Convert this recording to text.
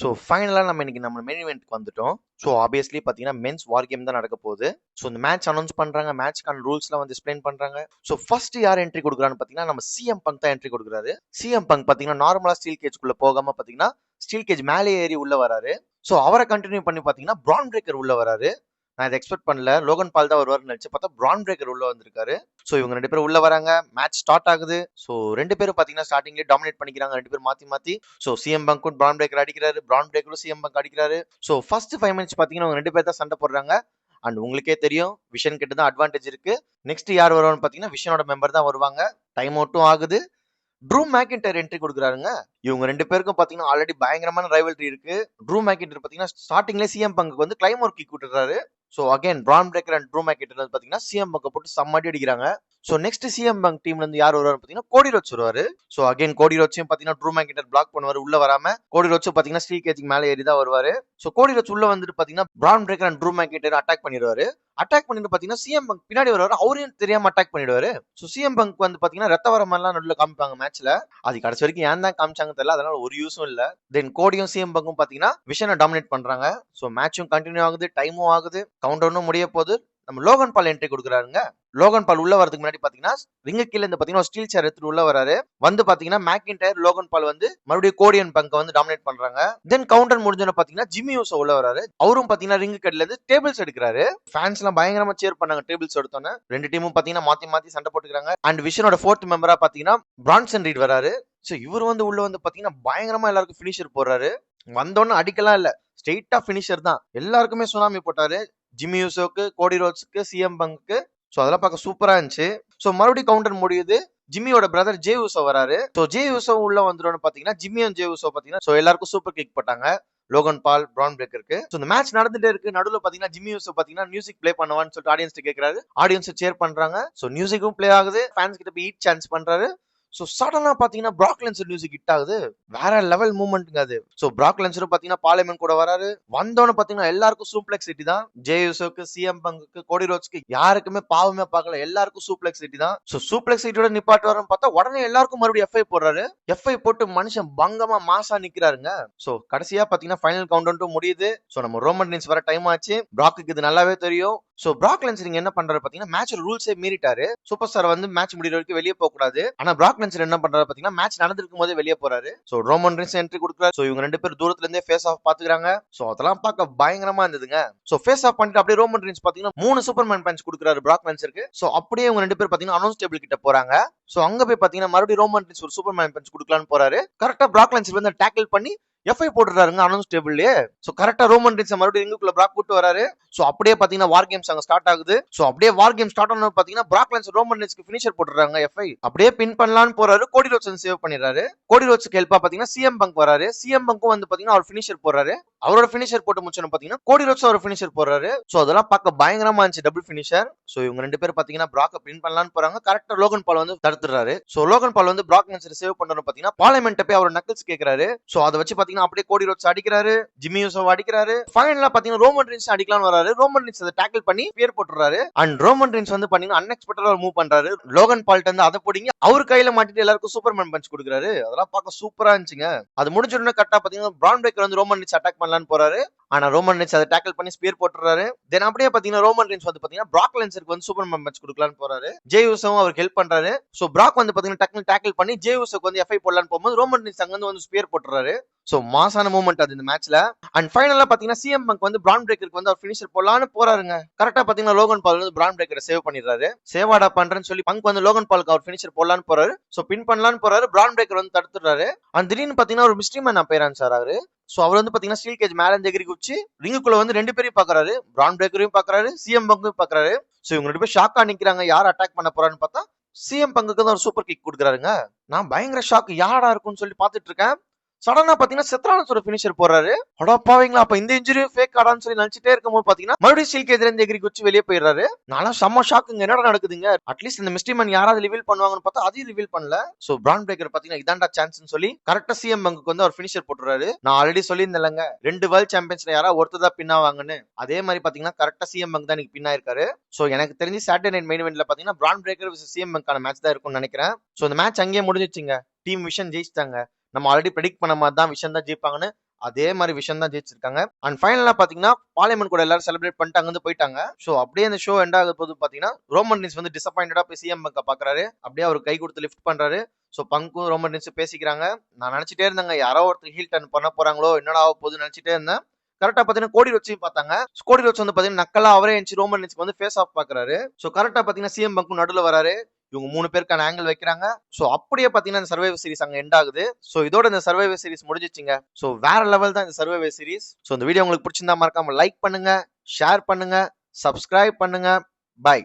So ஃபைனலாக நம்ம இன்னைக்கு நம்ம மெயின் இவெண்ட்க்கு வந்துட்டோம். ஸோ ஆப்வியஸ்லி பார்த்தீங்கன்னா மென்ஸ் வார் கேம் தான் நடக்க போகுது. ஸோ இந்த மேட்ச் அனௌன்ஸ் பண்ணுறாங்க மேட்ச்க்கான ரூல்ஸ்லாம் வந்து எக்ஸ்பிளைன் பண்ணுறாங்க ஸோ ஃபர்ஸ்ட் யார் என்ட்ரி கொடுக்குறான்னு பார்த்தீங்கன்னா நம்ம சிஎம் பங்க் தான் என்ட்ரி கொடுக்குறாரு. சிஎம் பங்க் பார்த்தீங்கன்னா நார்மலாக ஸ்டீல் கேஜ்குள்ளே போகாமல் பார்த்தீங்கன்னா ஸ்டீல் கேஜ் மேலே ஏறி உள்ள வராரு. ஸோ அவரை கண்டினியூ பண்ணி பார்த்தீங்கன்னா ப்ரான் பிரேக்கர் உள்ள வராரு. நான் இதை எக்ஸ்பெக்ட் பண்ணல. லோகன் பால் தான் வருவார்னு நினச்சி பார்த்தா பிரான் பிரேக்கர் உள்ள வந்திருக்காரு. ஸோ இவங்க ரெண்டு பேரும் உள்ள வராங்க. மேட்ச் ஸ்டார்ட் ஆகுது. ஸோ ரெண்டு பேரும் பார்த்தீங்கன்னா ஸ்டார்டிங்லேயே டாமினேட் பண்ணிக்கிறாங்க. ரெண்டு பேரும் மாற்றி மாற்றி ஸோ சிஎம் பங்க்கும் பிரான் பிரேக்கர் அடிக்கிறாரு. பிரான் பிரேக்கரும் சிஎம் பங்க் அடிக்கிறாரு. ஸோ ஃபர்ஸ்ட் ஃபைவ் மினிட்ஸ் பார்த்தீங்கன்னா அவங்க ரெண்டு பேர் தான் சண்டை போடுறாங்க. அண்ட் உங்களுக்கே தெரியும் விஷன் கிட்ட தான் அட்வான்டேஜ் இருக்கு. நெக்ஸ்ட் யார் வருவான்னு பார்த்தீங்கன்னா விஷனோட மெம்பர் தான் வருவாங்க. டைம் அவுட்டும் ஆகுது. ட்ரூ மேக்கின்டர் என்ட்ரி கொடுக்குறாருங்க. இவங்க ரெண்டு பேருக்கும் பார்த்தீங்கன்னா ஆல்ரெடி பயங்கரமான ரைவல்ரி இருக்கு. ட்ரூ மேக்கின்டர் பார்த்தீங்கன்னா ஸ்டார்டிங்லேயே சிஎம் பங்குக்கு வந்து கிளைமோர் கிக் விட்டுறாரு. So again Bron Breakker and Drew கிட்ட வந்து பார்த்தீங்கன்னா சிஎம் பக்கம் போட்டு செம்மடி அடிக்கிறாங்க. ஸோ நெக்ஸ்ட் சிஎம் பங்க் டீம்ல இருந்து யார் வருவார் பார்த்தீங்கன்னா கோடி ரோச் வருவாரு. ஸோ அகைன் கோடி ரோச்சையும் பார்த்தீங்கன்னா ட்ரூ மேங்கிட்டர் பிளாக் பண்ணுவாரு. உள்ள வராம கோடி ரோச்சும் பார்த்தீங்கன்னா ஸ்டீல் கேஜிங் மேலே ஏறி தான் வருவாரு. ஸோ கோடி ரோச் உள்ள வந்துட்டு பார்த்தீங்கன்னா Bron Breakker and Drew McIntyre attack பண்ணிடுவாரு. அட்டாக் பண்ணிட்டு பார்த்தீங்கன்னா சிஎம் பங்க் பின்னாடி வருவாரு. அவரையும் தெரியாம அட்டாக் பண்ணிடுவாரு. ஸோ சிஎம் பங்க் வந்து பார்த்தீங்கன்னா ரத்த வரமெல்லாம் நடுவில் காமிப்பாங்க மேட்ச்ல அது கடைசி வரைக்கும் ஏன் தான் காமிச்சாங்க தெரியல. அதனால ஒரு யூஸும் இல்ல. தென் கோடியும் சிஎம் பங்கும் பாத்தீங்கன்னா விஷனை டாமினேட் பண்றாங்க. ஸோ மேட்சும் கண்டினியூ ஆகுது. டைமும் ஆகுது. கவுண்ட் டவுனும் முடிய போகுது. நம்ம லோகன் பால் என்ட்ரி கொடுக்குறாருங்க. லோகன் பால் உள்ள வரதுக்கு முன்னாடி பாத்தீங்கன்னா ரிங்க கீழ இருந்து பாத்தீங்கன்னா ஸ்டீல் சேர் எடுத்துட்டு உள்ள வராரு வந்து பாத்தீங்கன்னா மேக்கின் டயர் லோகன் பால் வந்து மறுபடியும் கோடியன் பங்க வந்து டாமினேட் பண்றாங்க. தென் கவுண்டர் முடிஞ்சோன்னு பாத்தீங்கன்னா ஜிம்மி யூஸ் உள்ள வராரு அவரும் பாத்தீங்கன்னா ரிங்கு கட்ல இருந்து டேபிள்ஸ் எடுக்கிறாரு. ஃபேன்ஸ் எல்லாம் பயங்கரமா சேர் பண்ணாங்க டேபிள்ஸ் எடுத்தோன்னு ரெண்டு டீமும் பாத்தீங்கன்னா மாத்தி மாத்தி சண்டை போட்டுக்கிறாங்க. அண்ட் விஷனோட ஃபோர்த் மெம்பரா பாத்தீங்கன்னா பிரான்சன் ரீட் வராரு ஸோ இவர் வந்து உள்ள வந்து பாத்தீங்கன்னா பயங்கரமா எல்லாருக்கும் ஃபினிஷர் போடுறாரு. வந்தோன்னு அடிக்கலாம் இல்ல. ஸ்ட்ரெயிட்டா ஃபினிஷர் தான். எல்லாருக்குமே சுனாமி போட்டாரு. ஜிம்மி யூசோக்கு கோடி ரோட்ஸ்க்கு சிஎம் பங்குக்கு ஸோ அதெல்லாம் பார்க்க சூப்பராக இருந்துச்சு. ஸோ மறுபடியும் கவுண்டர் முடியுது. ஜிம்மியோட பிரதர் ஜே யூசோ வராரு. ஸோ ஜே யூசோ உள்ள வந்துடும் பார்த்தீங்கன்னா ஜிம்மியும் ஜே யூசோ பார்த்தீங்கன்னா ஸோ எல்லாருக்கும் சூப்பர் கிக் போட்டாங்க. லோகன் பால் பிரான் பிரேக்கருக்கு ஸோ இந்த மேட்ச் நடந்துட்டே இருக்கு. நடுவில் பார்த்தீங்கன்னா ஜிம்மி யூசோ பார்த்தீங்கன்னா மியூசிக் ப்ளே பண்ணுவான்னு சொல்லிட்டு ஆடியன்ஸ் கேட்கறாரு ஆடியன்ஸ் சேர் பண்றாங்க. ஸோ மியூசிக்கும் ப்ளே ஆகுது. ஃபேன்ஸ் கிட்ட போய் ஈட் சான்ஸ் பண்றாரு. ஸோ சடனா பாத்தீங்கன்னா பிராக் லென்சர் மியூசிக் ஹிட் ஆகுது. வேற லெவல் மூவ்மெண்ட்டுங்க அது. ஸோ பிராக் லென்சரும் பாத்தீங்கன்னா பார்லிமெண்ட் கூட வராரு. வந்தோன்னு பாத்தீங்கன்னா எல்லாருக்கும் சூப்ளெக்ஸ் சிட்டி தான். ஜே யூசோக்கு சிஎம் பங்குக்கு கோடி ரோட்ஸ்க்கு யாருக்குமே பாவமே பார்க்கல. எல்லாருக்கும் சூப்ளெக்ஸ் சிட்டி தான். ஸோ சூப்ளெக்ஸ் சிட்டியோட நிப்பாட்டு வரன்னு பார்த்தா உடனே எல்லாருக்கும் மறுபடியும் எஃப்ஐ போடுறாரு. எஃப்ஐ போட்டு மனுஷன் பங்கமா மாசா நிக்கிறாருங்க. ஸோ கடைசியா பாத்தீங்கன்னா ஃபைனல் கவுண்ட் முடியுது. ஸோ நம்ம ரோமன் ரீன்ஸ் வர டைம் ஆச்சு. பிராக்குக்கு இது நல்லாவே தெரியும். ஸோ பிராக் லென்சர் என்ன பண்றாரு பாத்தீங்கன்னா மேட்ச் ரூல்ஸே மீறிட்டாரு. சூப்பர் ஸ்டார் வந்து மேட்ச் முடிகிற வரைக்கும் வெளியே போக கூடாது. ஆனா பிராக் லென்சர் என்ன பண்றாரு பாத்தீங்கன்னா மேட்ச் நடந்திருக்கும் போதே வெளியே போறாரு. ஸோ ரோமன் ரின்ஸ் என்ட்ரி கொடுக்குறாரு. ஸோ இவங்க ரெண்டு பேரும் தூரத்துல இருந்தே ஃபேஸ் ஆஃப் பாத்துக்கிறாங்க. ஸோ அதெல்லாம் பார்க்க பயங்கரமா இருந்ததுங்க. ஸோ ஃபேஸ் ஆஃப் பண்ணிட்டு அப்படியே ரோமன் ரின்ஸ் பாத்தீங்கன்னா மூணு சூப்பர்மேன் பஞ்ச் கொடுக்குறாரு பிராக் லென்சருக்கு ஸோ அப்படியே இவங்க ரெண்டு பேர் பாத்தீங்கன்னா அனௌன்ஸ் டேபிள் கிட்ட போறாங்க. ஸோ அங்க போய் பாத்தீங்கன்னா மறுபடியும் ரோமன் ரின்ஸ் ஒரு சூப்பர்மேன் பஞ்ச் கொடுக்கலான்னு போறாரு. கரெக்டா பிராக் லென்சர் வந்து டேக்கிள் பண்ணி எஃப்ஐ போட்டுறாருங்க அனௌன்ஸ் டேபிள்லயே சோ கரெக்டா ரோமன் ரின்ஸ் மறுபடியும் ரிங்குக்குள்ள பிராக் கூட்டு வராரு. சோ அப்படியே பாத்தீங்கன்னா வார் கேம்ஸ் அங்க ஸ்டார்ட் ஆகுது. சோ அப்படியே வார் கேம் ஸ்டார்ட் ஆனது பாத்தீங்கன்னா பிராக் லைன்ஸ் ரோமன் ரின்ஸ்க்கு ஃபினிஷர் போட்டுறாங்க எஃப்ஐ அப்படியே பின் பண்ணலாம்னு போறாரு. கோடி ரோட்ஸ் சேவ் பண்ணிடுறாரு. கோடி ரோட்ஸ்க்கு ஹெல்ப்பா பாத்தீங்கன்னா சிஎம் பங்க் வராரு. சிஎம் பங்க்கும் வந்து பாத்தீங்கன்னா அவர் ஃபினிஷர் போடுறாரு. அவரோட ஃபினிஷர் போட்டு முடிச்சோன்னு பாத்தீங்கன்னா கோடி ரோட்ஸ் அவர் ஃபினிஷர் போடுறாரு. சோ அதெல்லாம் பார்க்க பயங்கரமா இருந்துச்சு டபுள் ஃபினிஷர் சோ இவங்க ரெண்டு பேரும் பாத்தீங்கன்னா பிராக்க பின் பண்ணலாம்னு போறாங்க. கரெக்டா லோகன் பால் வந்து தடுத்துறாரு சோ லோகன் பால் வந்து பிராக் லைன்ஸ் சேவ் பண்றோம் பாத்தீங்கன்னா பார்லிமெண்ட் போய் அவர் நக்கல்ஸ் கேக்குறாரு. சோ அதை வச்சு பாத்தீங்கன்னா அப்படியே கோடி ரோட்ஸ் அடிக்கிறாரு ஜிம்மி யூசோவ் அடிக்கிறாரு. ஃபைனலா பாத்தீங்கன்னா ரோமன் ரின்ஸ் அடிக்கலாம்னு வராரு. ரோமன் ரின்ஸ் அதை டேக்கிள் பண்ணி பேர் போட்டுறாரு அண்ட் ரோமன் ரின்ஸ் வந்து பாத்தீங்கன்னா அன்எக்ஸ்பெக்டடா மூவ் பண்றாரு. லோகன் பால்ட் வந்து அதை போடிங்க. அவர் கையில மாட்டிட்டு எல்லாருக்கும் சூப்பர்மேன் பஞ்ச் கொடுக்குறாரு. அதெல்லாம் பார்க்க சூப்பரா இருந்துச்சுங்க. அது முடிஞ்சுடனே கரெக்டா பாத்தீங்கன்னா பிரான் பிரேக்கர் வந்து ரோமன் ரின்ஸ் அட்டாக் பண்ணலான்னு போறாரு. ஆனா ரோமன் ரின்ஸ் அதை டேக்கிள் பண்ணி ஸ்பியர் போட்டுறாரு தென் அப்படியே பாத்தீங்கன்னா ரோமன் ரின்ஸ் வந்து பாத்தீங்கன்னா பிராக் லென்சருக்கு வந்து சூப்பர் மேட்ச் கொடுக்கலாம்னு போறாரு. ஜே யூசவும் அவருக்கு ஹெல்ப் பண்றாரு. சோ பிராக் வந்து பாத்தீங்கன்னா டக்குனு டேக்கிள் பண்ணி ஜே யூசக்கு வந்து எஃப்ஐ போடலான்னு போகும்போது ரோமன் ரின்ஸ் அங்க வந்து ஸ்பியர் போட்டுறாரு சோ மாசான மூமெண்ட் அது இந்த மேட்ச்ல அண்ட் ஃபைனலா பாத்தீங்கன்னா சிஎம் பங்க் வந்து பிரான் பிரேக்கருக்கு வந்து அவர் ஃபினிஷர் போடலான்னு போறாருங்க. கரெக்டா பாத்தீங்கன்னா லோகன் பால் வந்து பிரான் பிரேக்கரை சேவ் பண்ணிடுறாரு. சேவாடா பண்றேன்னு சொல்லி பங்க் வந்து லோகன் பாலுக்கு அவர் ஃபினிஷர் போடலான்னு போறாரு. ஸோ பின் பண்ணலான்னு போறாரு. பிரான் பிரேக்கர் வந்து தடுத்துறாரு அண்ட் திடீர்னு பாத்தீங்கன்னா ஒரு மிஸ்ட்ரி மேன் அப்பேரான் சார் அவரு. சோ அவர் வந்து பாத்தீங்கன்னா ஸ்டீல் கேஜ் மேலே இருந்து எகிரி குச்சி ரிங்குக்குள்ள வந்து ரெண்டு பேரையும் பாக்குறாரு. பிரான் பிரேக்கரையும் பாக்குறாரு சிஎம் பங்கையும் பாக்குறாரு. ஸோ இவங்க ரெண்டு பேர் ஷாக்கா நிக்கிறாங்க. யார் அட்டாக் பண்ண போறான்னு பார்த்தா சிஎம் பங்குக்கு தான் ஒரு சூப்பர் கிக் கொடுக்குறாருங்க. நான் பயங்கர ஷாக் யாரா இருக்கும்னு சொல்லி பாத்துட்டு இருக்கேன். சடனா பாத்தீங்கன்னா செத்ரானஸோட ஃபினிஷர் போறாரு அடப்பாவீங்களா அப்ப இந்த இன்ஜுரியும் ஃபேக் ஆடான்னு சொல்லி நினைச்சிட்டே இருக்கும்போது பாத்தீங்கன்னா மறுபடியும் ஸ்டீல் எதிரே இருந்து எகிரி குச்சி வெளியே போயிடுறாரு. நானும் செம்ம ஷாக்குங்க என்னடா நடக்குதுங்க? அட்லீஸ்ட் இந்த மிஸ்டிமன் யாராவது ரிவீல் பண்ணுவாங்கன்னு பார்த்தா அதையும் ரிவீல் பண்ணல. சோ பிரான் பிரேக்கர் பாத்தீங்கன்னா இதாண்டா சான்ஸ்னு சொல்லி கரெக்டா சிஎம் பங்குக்கு வந்து அவர் ஃபினிஷர் போட்டுறாரு நான் ஆல்ரெடி சொல்லியிருந்தேன்லங்க. ரெண்டு வேர்ல்ட் சாம்பியன்ஸ்ல யாராவது ஒருத்தர் தான் பின்னாவாங்கன்னு அதே மாதிரி பாத்தீங்கன்னா கரெக்டா சிஎம் பங்க் தான் இன்னைக்கு பின்னா இருக்காரு சோ எனக்கு தெரிஞ்சு சாட்டர்டே நைட் மெயின் இவெண்ட்ல பாத்தீங்கன்னா பிரான் பிரேக்கர் சிஎம் பங்கான மேட்ச் தான் இருக்கும்னு நினைக்கிறேன். சோ இந்த மேட்ச் அங்கேயே முடிஞ்சிச்சுங்க டீம் விஷன் ஜெயிச்சிட்டாங்க. நம்ம ஆல்ரெடி ப்ரெடிக்ட் பண்ண மாதிரி தான் விஷயம் தான் ஜெயிப்பாங்கன்னு அதே மாதிரி விஷயம் தான் ஜெயிச்சிருக்காங்க. அண்ட் ஃபைனலா பாத்தீங்கன்னா பார்லிமெண்ட் கூட எல்லாரும் செலிப்ரேட் பண்ணிட்டு அங்கிருந்து போயிட்டாங்க. சோ அப்படியே அந்த ஷோ எண்ட் ஆகுது போது பாத்தீங்கன்னா ரோமன் ரீன்ஸ் வந்து டிசப்பாயிண்டடா போய் சிஎம் பங்க பாக்குறாரு. அப்படியே அவர் கை கொடுத்து லிஃப்ட் பண்றாரு. சோ பங்கும் ரோமன் ரீன்ஸ் பேசிக்கிறாங்க. நான் நினைச்சிட்டே இருந்தேன் யாரோ ஒருத்தர் ஹீல் டர்ன் பண்ண போறாங்களோ என்னடா ஆக போகுதுன்னு நினைச்சிட்டே இருந்தேன். கரெக்டா பாத்தீங்கன்னா கோடி வச்சு பார்த்தாங்க. கோடி வச்சு வந்து பாத்தீங்கன்னா நக்கலா அவரே எஞ்சி ரோமன் ரீன்ஸ்க்கு வந்து ஃபேஸ் ஆஃப் பாக்குறாரு. சோ கரெக்டா பாத்தீங்கன்னா சிஎம் பங்கும் நடுவில் வராரு. இவங்க மூணு பேருக்கான ஆங்கிள் வைக்கிறாங்க. ஸோ அப்படியே பார்த்தீங்கன்னா இந்த சர்வைவர் சீரிஸ் அங்கே எண்ட் ஆகுது. ஸோ இதோட இந்த சர்வைவர் சீரிஸ் முடிஞ்சிச்சுங்க. ஸோ வேற லெவல் தான் இந்த சர்வைவர் சீரிஸ் ஸோ இந்த வீடியோ உங்களுக்கு பிடிச்சிருந்தா மறக்காம லைக் பண்ணுங்க ஷேர் பண்ணுங்க சப்ஸ்கிரைப் பண்ணுங்க. பாய்